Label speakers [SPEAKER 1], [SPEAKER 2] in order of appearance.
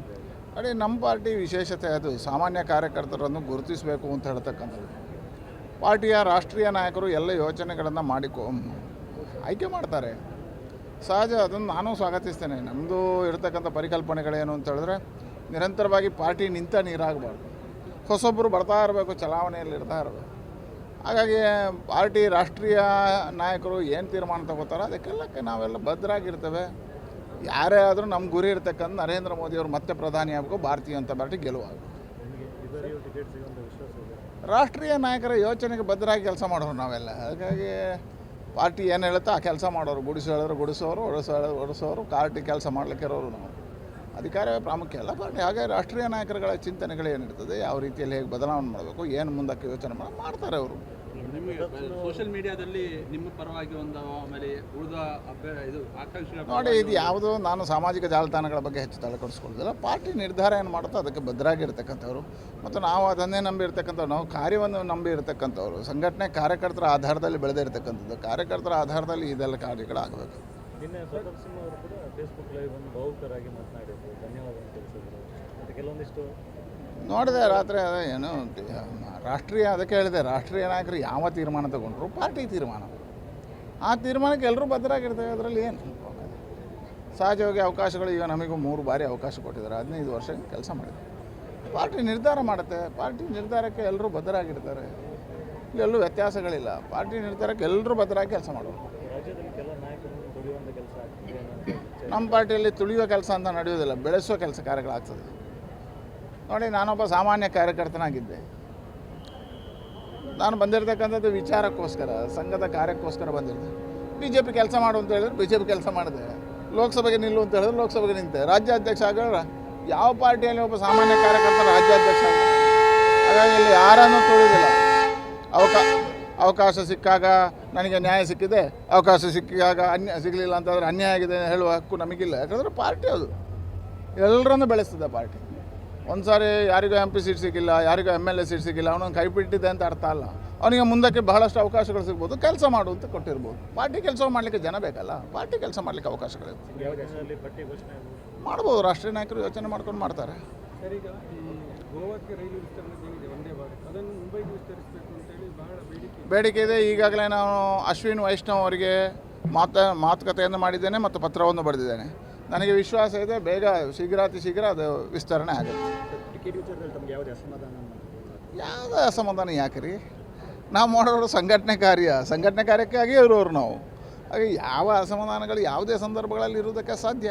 [SPEAKER 1] ಇದೆ.
[SPEAKER 2] ಅದೇ ನಮ್ಮ ಪಾರ್ಟಿ ವಿಶೇಷತೆ ಅದು, ಸಾಮಾನ್ಯ ಕಾರ್ಯಕರ್ತರನ್ನು ಗುರುತಿಸಬೇಕು ಅಂತ ಹೇಳ್ತಕ್ಕಂಥದ್ದು. ಪಾರ್ಟಿಯ ರಾಷ್ಟ್ರೀಯ ನಾಯಕರು ಎಲ್ಲ ಯೋಚನೆಗಳನ್ನು ಮಾಡಿಕೊ ಆಯ್ಕೆ ಮಾಡ್ತಾರೆ. ಸಹಜ, ಅದನ್ನು ನಾನು ಸ್ವಾಗತಿಸ್ತೇನೆ. ನಮ್ಮದು ಇರತಕ್ಕಂಥ ಪರಿಕಲ್ಪನೆಗಳೇನು ಅಂತ ಹೇಳಿದ್ರೆ, ನಿರಂತರವಾಗಿ ಪಾರ್ಟಿ ನಿಂತ ನೀರಾಗಬಾರ್ದು. ಹೊಸೊಬ್ಬರು ಬರ್ತಾ ಇರಬೇಕು, ಚಲಾವಣೆಯಲ್ಲಿ ಇರ್ತಾ ಇರಬೇಕು. ಹಾಗಾಗಿ ಪಾರ್ಟಿ ರಾಷ್ಟ್ರೀಯ ನಾಯಕರು ಏನು ತೀರ್ಮಾನ ತಗೋತಾರೋ ಅದಕ್ಕೆಲ್ಲ ನಾವೆಲ್ಲ ಭದ್ರಾಗಿರ್ತೇವೆ. ಯಾರೇ ಆದರೂ ನಮ್ಮ ಗುರಿ ಇರ್ತಕ್ಕಂಥ ನರೇಂದ್ರ ಮೋದಿಯವರು ಮತ್ತೆ ಪ್ರಧಾನಿ ಆಗಬೇಕು, ಭಾರತೀಯ ಜನತಾ ಪಾರ್ಟಿ ಗೆಲುವಾಗಬೇಕು ರಾಷ್ಟ್ರೀಯ ನಾಯಕರ ಯೋಚನೆಗೆ ಭದ್ರಾಗಿ ಕೆಲಸ ಮಾಡೋರು ನಾವೆಲ್ಲ. ಹಾಗಾಗಿ ಪಾರ್ಟಿ ಏನು ಹೇಳುತ್ತೋ ಆ ಕೆಲಸ ಮಾಡೋರು. ಗುಡಿಸು ಗುಡಿಸೋರು, ಒಡಿಸೋ, ಒಡಿಸೋರು, ಪಾರ್ಟಿ ಕೆಲಸ ಮಾಡ್ಲಿಕ್ಕೆ ಇರೋರು ನಾವು. ಅಧಿಕಾರವೇ ಪ್ರಾಮುಖ್ಯ ಅಲ್ಲ ಬಟ್ ಹಾಗೆ ರಾಷ್ಟ್ರೀಯ ನಾಯಕರುಗಳ ಚಿಂತನೆಗಳು ಏನಿರ್ತದೆ ಯಾವ ರೀತಿಯಲ್ಲಿ ಹೇಗೆ ಬದಲಾವಣೆ ಮಾಡಬೇಕು ಏನು ಮುಂದಕ್ಕೆ ಯೋಚನೆ ಮಾಡಿ ಮಾಡ್ತಾರೆ ಅವರು.
[SPEAKER 3] ಸೋಷಿಯಲ್ ಮೀಡಿಯಾದಲ್ಲಿ ನಿಮ್ಮ ಪರವಾಗಿ ಒಂದು ಆಮೇಲೆ ಉಳಿದ ಇದು
[SPEAKER 2] ನೋಡಿ ಇದು ಯಾವುದೋ ನಾನು ಸಾಮಾಜಿಕ ಜಾಲತಾಣಗಳ ಬಗ್ಗೆ ಹೆಚ್ಚು ತಲೆ ಕೆಡಿಸ್ಕೊಳ್ಳೋದಿಲ್ಲ ಪಾರ್ಟಿ ನಿರ್ಧಾರ ಏನು ಮಾಡುತ್ತೋ ಅದಕ್ಕೆ ಭದ್ರಾಗಿರ್ತಕ್ಕಂಥವ್ರು ಮತ್ತು ನಾವು ಅದನ್ನೇ ನಂಬಿರ್ತಕ್ಕಂಥವ್ರು ನಾವು ಕಾರ್ಯವನ್ನು ನಂಬಿ ಇರ್ತಕ್ಕಂಥವ್ರು ಸಂಘಟನೆ ಕಾರ್ಯಕರ್ತರ ಆಧಾರದಲ್ಲಿ ಬೆಳೆದಿರ್ತಕ್ಕಂಥದ್ದು ಕಾರ್ಯಕರ್ತರ ಆಧಾರದಲ್ಲಿ ಇದೆಲ್ಲ ಕಾರ್ಯಗಳಾಗಬೇಕು.
[SPEAKER 1] ನಿನ್ನೆ ಪ್ರತಾಪ್ ಸಿಂಹ ಅವರು ಕೂಡ ಫೇಸ್ಬುಕ್ ಲೈವ್ ಒಂದು ಭಾವುಕರಾಗಿ ಮಾತನಾಡಿದ್ರು. ಧನ್ಯವಾದ ತಿಳಿಸಿದ್ರು. ಮತ್ತೆ ಕೆಲವೊಂದಿಷ್ಟು
[SPEAKER 2] ನೋಡಿದೆ ರಾತ್ರಿ ಅದೇ ಏನು ರಾಷ್ಟ್ರೀಯ ಅದಕ್ಕೆ ಹೇಳಿದೆ ರಾಷ್ಟ್ರೀಯ ನಾಯಕರು ಯಾವ ತೀರ್ಮಾನ ತಗೊಂಡ್ರು? ಪಾರ್ಟಿ ತೀರ್ಮಾನ. ಆ ತೀರ್ಮಾನಕ್ಕೆ ಎಲ್ಲರೂ ಭದ್ರಾಗಿರ್ತೇವೆ ಅದರಲ್ಲಿ ಏನು ಸಹಜವಾಗಿ ಅವಕಾಶಗಳು ಈಗ ನಮಗೂ ಮೂರು ಬಾರಿ ಅವಕಾಶ ಕೊಟ್ಟಿದ್ದಾರೆ ಹದಿನೈದು ವರ್ಷ ಕೆಲಸ ಮಾಡಿದೆ ಪಾರ್ಟಿ ನಿರ್ಧಾರ ಮಾಡುತ್ತೆ ಪಾರ್ಟಿ ನಿರ್ಧಾರಕ್ಕೆ ಎಲ್ಲರೂ ಭದ್ರಾಗಿರ್ತಾರೆ ಎಲ್ಲೂ ವ್ಯತ್ಯಾಸಗಳಿಲ್ಲ. ಪಾರ್ಟಿ ನಿರ್ಧಾರಕ್ಕೆ ಎಲ್ಲರೂ ಭದ್ರಾಗಿ ಕೆಲಸ ಮಾಡೋರು. ನಮ್ಮ ಪಾರ್ಟಿಯಲ್ಲಿ ತುಳಿಯುವ ಕೆಲಸ ಅಂತ ನಡೆಯೋದಿಲ್ಲ ಬೆಳೆಸುವ ಕೆಲಸ ಕಾರ್ಯಗಳಾಗ್ತದೆ. ನೋಡಿ, ನಾನೊಬ್ಬ ಸಾಮಾನ್ಯ ಕಾರ್ಯಕರ್ತನಾಗಿದ್ದೆ. ನಾನು ಬಂದಿರತಕ್ಕಂಥದ್ದು ವಿಚಾರಕ್ಕೋಸ್ಕರ, ಸಂಘದ ಕಾರ್ಯಕ್ಕೋಸ್ಕರ ಬಂದಿದ್ದೆ. ಬಿ ಜೆ ಪಿ ಕೆಲಸ ಮಾಡು ಅಂತ ಹೇಳಿದ್ರೆ ಬಿ ಜೆ ಪಿ ಕೆಲಸ ಮಾಡಿದೆ. ಲೋಕಸಭೆಗೆ ನಿಲ್ಲು ಅಂತ ಹೇಳಿದ್ರೆ ಲೋಕಸಭೆಗೆ ನಿಂತೆ. ರಾಜ್ಯಾಧ್ಯಕ್ಷ ಆಗ ಯಾವ ಪಾರ್ಟಿಯಲ್ಲಿ ಒಬ್ಬ ಸಾಮಾನ್ಯ ಕಾರ್ಯಕರ್ತ ರಾಜ್ಯಾಧ್ಯಕ್ಷ ಹಾಗಾಗಿ ಇಲ್ಲಿ ಯಾರನ್ನು ತುಳಿದಿಲ್ಲ. ಅವಕಾ ಅವಕಾಶ ಸಿಕ್ಕಾಗ ನನಗೆ ನ್ಯಾಯ ಸಿಕ್ಕಿದೆ ಅವಕಾಶ ಸಿಕ್ಕಾಗ ಅನ್ಯ ಸಿಗಲಿಲ್ಲ ಅಂತಂದ್ರೆ ಅನ್ಯಾಯ ಆಗಿದೆ ಹೇಳುವ ಹಕ್ಕು ನಮಗಿಲ್ಲ. ಯಾಕಂದರೆ ಪಾರ್ಟಿ ಅದು. ಎಲ್ಲರನ್ನು ಬೆಳೆಸ್ತದೆ ಪಾರ್ಟಿ. ಒಂದು ಸಾರಿ ಯಾರಿಗೂ ಎಂ ಪಿ ಸೀಟ್ ಸಿಕ್ಕಿಲ್ಲ ಯಾರಿಗೂ ಎಂ ಎಲ್ ಎ ಸೀಟ್ ಸಿಕ್ಕಿಲ್ಲ ಅವನೊಂದು ಕೈ ಬಿಟ್ಟಿದೆ ಅಂತ ಅರ್ಥ ಅಲ್ಲ. ಅವನಿಗೆ ಮುಂದಕ್ಕೆ ಬಹಳಷ್ಟು ಅವಕಾಶಗಳು ಸಿಗ್ಬೋದು ಕೆಲಸ ಮಾಡು ಅಂತ ಕೊಟ್ಟಿರ್ಬೋದು. ಪಾರ್ಟಿ ಕೆಲಸ ಮಾಡಲಿಕ್ಕೆ ಜನ ಬೇಕಲ್ಲ ಪಾರ್ಟಿ ಕೆಲಸ ಮಾಡಲಿಕ್ಕೆ
[SPEAKER 1] ಆಗ್ಬೋದು?
[SPEAKER 2] ಮಾಡ್ಬೋದು ರಾಷ್ಟ್ರೀಯ ನಾಯಕರು ಯೋಚನೆ ಮಾಡ್ಕೊಂಡು ಮಾಡ್ತಾರೆ.
[SPEAKER 4] ಸರ್ ಈಗ ಈ ಗೋವಾಕ್ಕೆ ರೈಲು ವಿಸ್ತರಣೆ ಏನಿದೆ? ಒಂದೇ ಭಾರತ್ ಅದನ್ನು ಮುಂಬೈಗೆ ವಿಸ್ತರಿಸಬೇಕು ಅಂತೇಳಿ ಬಹಳ ಬೇಡಿಕೆ
[SPEAKER 2] ಬೇಡಿಕೆ ಇದೆ. ಈಗಾಗಲೇ ನಾನು ಅಶ್ವಿನ್ ವೈಷ್ಣವ್ ಅವರಿಗೆ ಮಾತ ಮಾತುಕತೆಯನ್ನು ಮಾಡಿದ್ದೇನೆ ಮತ್ತು ಪತ್ರವನ್ನು ಬರೆದಿದ್ದೇನೆ. ನನಗೆ ವಿಶ್ವಾಸ ಇದೆ ಬೇಗ ಶೀಘ್ರಾತಿ ಶೀಘ್ರ ಅದು ವಿಸ್ತರಣೆ ಆಗುತ್ತೆ.
[SPEAKER 1] ಟಿಕೆಟ್ ವಿಚಾರದಲ್ಲಿ ತಮಗೆ ಯಾವುದೇ ಅಸಮಾಧಾನ
[SPEAKER 2] ಯಾವುದೇ ಅಸಮಾಧಾನ ಯಾಕೆ ರೀ? ನಾವು ಮಾಡೋರು ಸಂಘಟನೆ ಕಾರ್ಯ ಸಂಘಟನೆ ಕಾರ್ಯಕ್ಕಾಗಿ ಇರೋರು ನಾವು. ಹಾಗೆ ಯಾವ ಅಸಮಾಧಾನಗಳು ಯಾವುದೇ ಸಂದರ್ಭಗಳಲ್ಲಿ ಇರೋದಕ್ಕೆ ಸಾಧ್ಯ